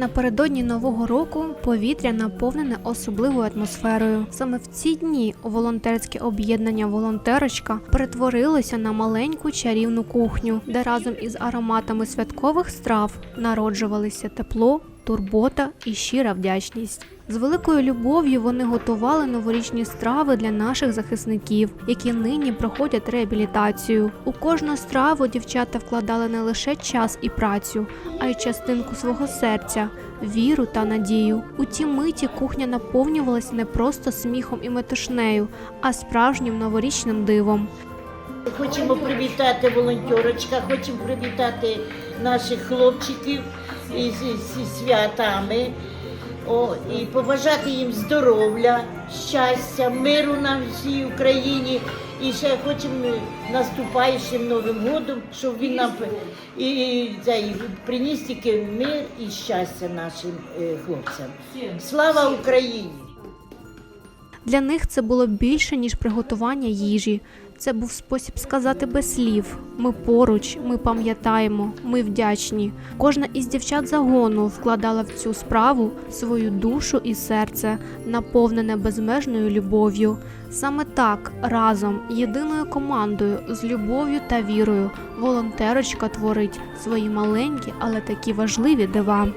Напередодні нового року повітря наповнене особливою атмосферою. Саме в ці дні волонтерське об'єднання Волонтерочка перетворилося на маленьку чарівну кухню, де разом із ароматами святкових страв народжувалися тепло, турбота і щира вдячність. З великою любов'ю вони готували новорічні страви для наших захисників, які нині проходять реабілітацію. У кожну страву дівчата вкладали не лише час і працю, а й частинку свого серця, віру та надію. У ті миті кухня наповнювалася не просто сміхом і метушнею, а справжнім новорічним дивом. Хочемо привітати волонтерочка, хочемо привітати наших хлопчиків із, із святами. О, і побажати їм здоров'я, щастя, миру на всій Україні. І ще хочемо наступаючим Новим годом, щоб він нам і, і, і приніс тільки мир і щастя нашим е, хлопцям. Слава Україні! Для них це було більше ніж приготування їжі. Це був спосіб сказати без слів: ми поруч, ми пам'ятаємо, ми вдячні. Кожна із дівчат загону вкладала в цю справу свою душу і серце, наповнене безмежною любов'ю. Саме так разом, єдиною командою, з любов'ю та вірою, волонтерочка творить свої маленькі, але такі важливі дива.